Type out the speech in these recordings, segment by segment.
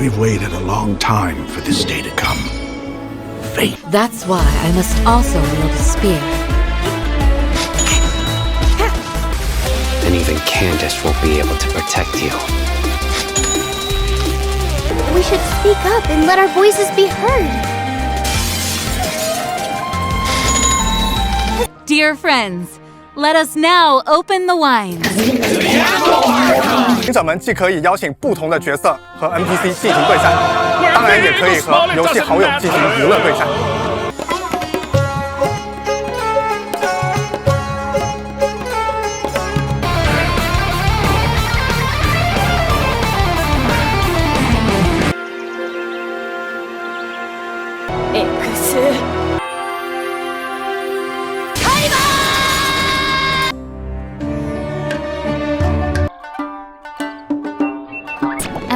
I've waited a long time for this day to come. Fate. That's why I must also wield a spear. And even Candace won't be able to protect you. We should speak up and let our voices be heard. Dear friends, let us now open the wines. 行者们既可以邀请不同的角色和 NPC 进行对战，当然也可以和游戏好友进行娱乐对战。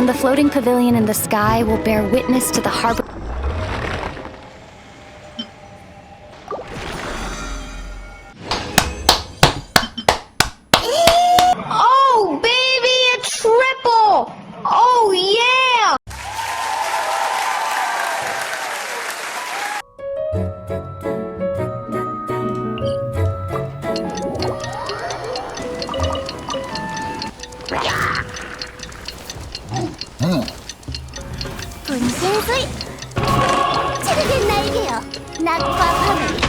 And the floating pavilion in the sky will bear witness to the harbor. Oh, baby, a triple! Oh, yeah! 분신술! 체르겐 날개요. 낮과 밤을!